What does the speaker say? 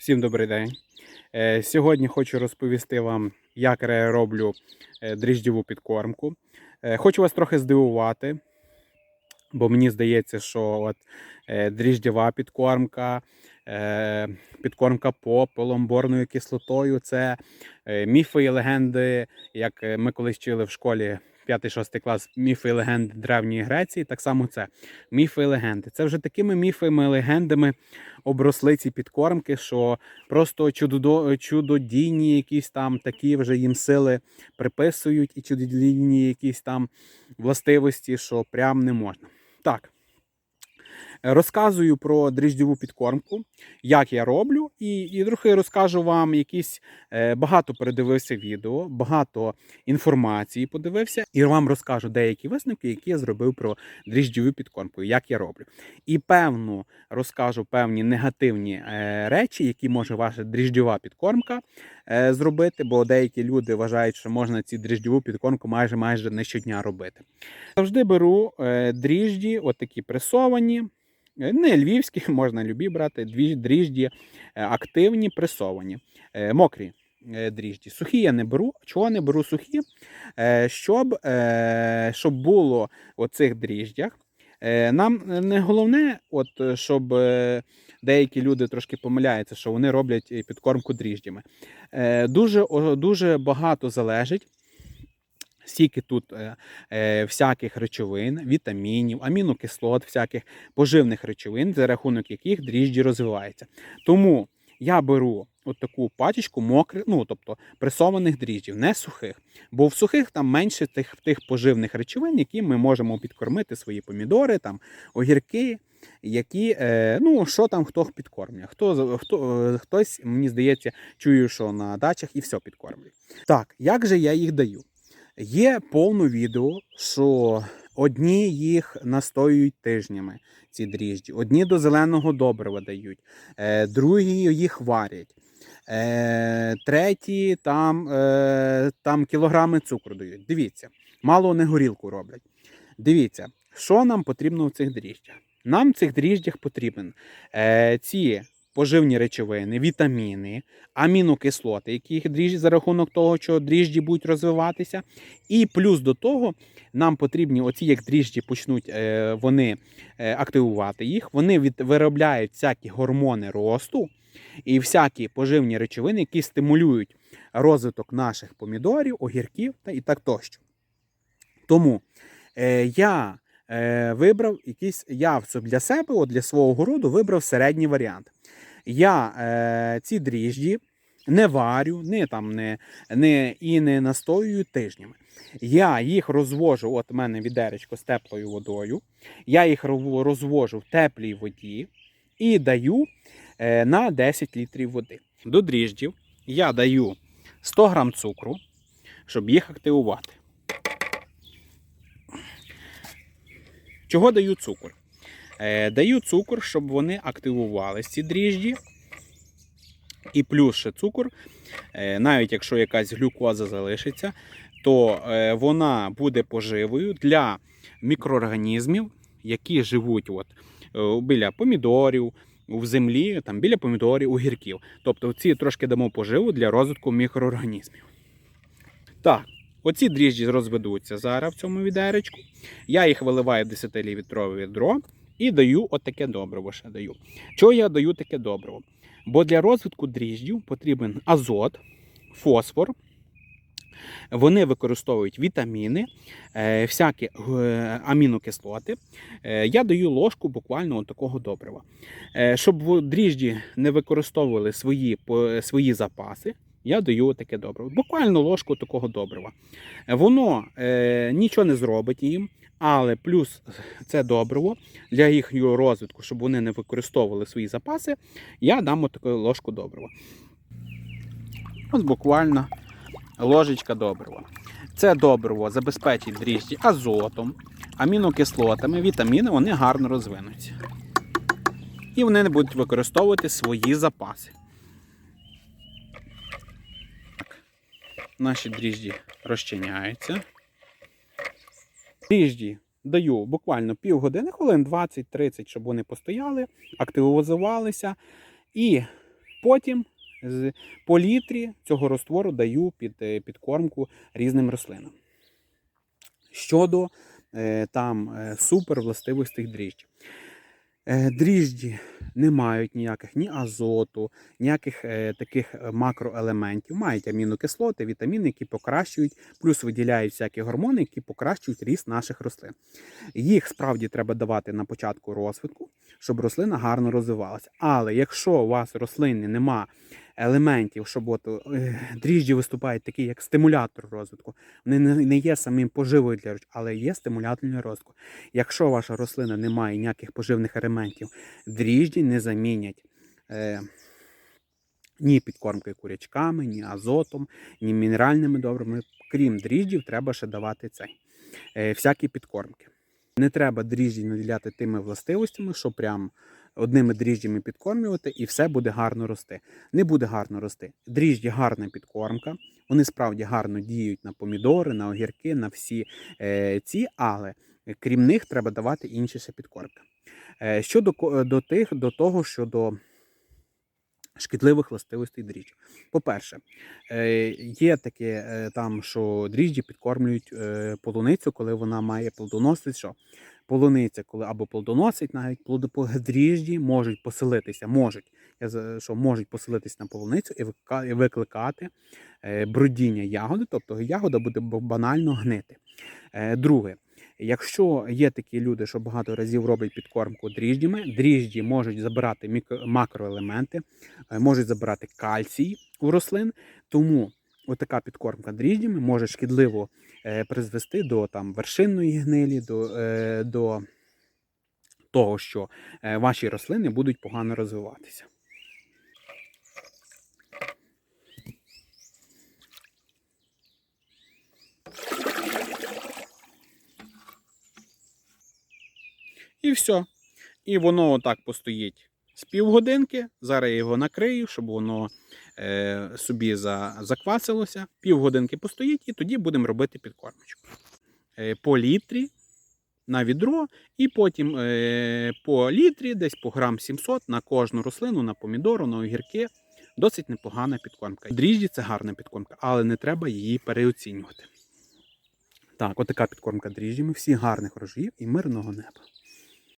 Всім добрий день. Е, Сьогодні хочу розповісти вам, як роблю е, підкормку. Е, Хочу вас трохи здивувати, бо мені здається, що от дріждєва підкормка, підкормка попелом, борною кислотою це міфи і легенди, як ми колись вчили в школі 5-6 клас міфи і легенди Древньої Греції. Так само це міфи і легенди. Це вже такими міфами і легендами обросли ці підкормки, що просто чудодійні якісь там такі вже їм сили приписують, і чудодійні якісь там властивості, що прям не можна. Так. Розказую про дріждєву підкормку, як я роблю, і, і трохи розкажу вам якісь е, багато передивився відео, багато інформації подивився, і вам розкажу деякі висновки, які я зробив про дріждєву підкормку, як я роблю. І певну розкажу певні негативні е, речі, які може ваша дріждєва підкормка е, зробити, бо деякі люди вважають, що можна ці дріждєву підкормку майже майже не щодня робити. Завжди беру дріжджі, отакі пресовані. Не львівські, можна любі брати, дріжджі е, активні, пресовані, е, мокрі е, дріжджі. Сухі я не беру. Чого не беру сухі? Щоб, щоб було у цих дріжджах. Нам не головне, от, щоб деякі люди трошки помиляються, що вони роблять підкормку дріжджами. Дуже, дуже багато залежить. Скільки тут е, е, всяких речовин, вітамінів, амінокислот, всяких поживних речовин, за рахунок яких дріжджі розвиваються. Тому я беру от таку пачечку мокрих, ну тобто пресованих дріжджів, не сухих. Бо в сухих там менше тих, тих поживних речовин, які ми можемо підкормити свої помідори, там огірки. Які, е, ну, що там хто підкормлює. Хто, хто, хтось, мені здається, чую, що на дачах і все підкормлює. Так, як же я їх даю? Є повно відео, що одні їх настоюють тижнями, ці дріжджі, одні до зеленого добрива дають, е, другі їх варять, е, треті там, е, там кілограми цукру дають. Дивіться, мало не горілку роблять. Дивіться, що нам потрібно в цих дріжджах. Нам в цих дріжджах потрібен ці поживні речовини, вітаміни, амінокислоти, які дріжджі за рахунок того, що дріжджі будуть розвиватися. І плюс до того нам потрібні оці, як дріжджі почнуть е, вони е, активувати їх, вони виробляють всякі гормони росту і всякі поживні речовини, які стимулюють розвиток наших помідорів, огірків та і так тощо. Тому е, я е, вибрав якийсь, я в для себе, от для свого городу, вибрав середній варіант. Я е, ці дріжджі не варю, не там не, не і не настоюю тижнями. Я їх розвожу, от у мене відеречко з теплою водою. Я їх розвожу в теплій воді і даю е, на 10 літрів води. До дріжджів я даю 100 грам цукру, щоб їх активувати. Чого даю цукор? Е, даю цукор, щоб вони активувалися, ці дріжджі. І плюс ще цукор, е, навіть якщо якась глюкоза залишиться, то е, вона буде поживою для мікроорганізмів, які живуть от, біля помідорів, в землі, там, біля помідорів, огірків. Тобто ці трошки дамо поживу для розвитку мікроорганізмів. Так, оці дріжджі розведуться зараз в цьому відеречку. Я їх виливаю в 10-літрове відро і даю отаке добриво ще даю. Чого я даю таке добриво? Бо для розвитку дріждів потрібен азот, фосфор. Вони використовують вітаміни, е, всякі е, амінокислоти. Е, я даю ложку буквально от такого добрива. Щоб дріжджі не використовували свої, свої запаси, я даю таке добриво. Буквально ложку такого добрива. Е, Воно е, нічого не зробить їм, але плюс це добриво для їхнього розвитку, щоб вони не використовували свої запаси, я дам таку ложку добрива. Ось буквально ложечка добрива. Це добриво забезпечить дріжджі азотом, амінокислотами, вітаміни, вони гарно розвинуться. І вони не будуть використовувати свої запаси. Наші дріжджі розчиняються. Дріжджі даю буквально півгодини, хвилин 20-30, щоб вони постояли, активізувалися. І Потім по літрі цього розтвору даю під е, підкормку різним рослинам. Щодо е, там е, супер властивостей дріжджів. Е, Дріжджі не мають ніяких ні азоту, ніяких е, таких е, макроелементів. Мають амінокислоти, вітаміни, які покращують, плюс виділяють всякі гормони, які покращують ріст наших рослин. Їх справді треба давати на початку розвитку, щоб рослина гарно розвивалася. Але якщо у вас рослини нема елементів, щоб от, е, дріжджі виступають такі, як стимулятор розвитку, вони не, є самим поживою для рослин, але є стимулятором для розвитку. Якщо ваша рослина не має ніяких поживних елементів, дріжджі не замінять. Е, ні підкормкою курячками, ні азотом, ні мінеральними добрими. Крім дріжджів, треба ще давати цей. Е, всякі підкормки. Не треба дріжджі наділяти тими властивостями, що прям одними дріжджами підкормлювати, і все буде гарно рости. Не буде гарно рости. Дріжджі гарна підкормка. Вони справді гарно діють на помідори, на огірки, на всі е, ці, але крім них треба давати інші ще підкормки. Е, щодо до тих, до того, щодо шкідливих властивостей дріжджів. По-перше, е, є таке е, там, що дріжджі підкормлюють е, полуницю, коли вона має плодоносити. Що? Полуниця, коли або плодоносить, навіть дріжджі можуть поселитися, можуть, я що можуть поселитися на полуницю і викликати бродіння ягоди, тобто ягода буде банально гнити. Друге, якщо є такі люди, що багато разів роблять підкормку дріжджами, дріжджі можуть забирати макроелементи, е, можуть забирати кальцій у рослин, тому отака підкормка дріжджами може шкідливо е, призвести до там, вершинної гнилі, до, е, до того, що ваші рослини будуть погано розвиватися. І все. І воно отак постоїть з півгодинки. Зараз я його накрию, щоб воно е, собі за, заквасилося. Півгодинки постоїть, і тоді будемо робити підкормочку. Е, по літрі на відро, і потім е, по літрі, десь по грам 700 на кожну рослину, на помідору, на огірки. Досить непогана підкормка. Дріжджі це гарна підкормка, але не треба її переоцінювати. Так, отака підкормка дріжджами. Всі гарних рожів і мирного неба.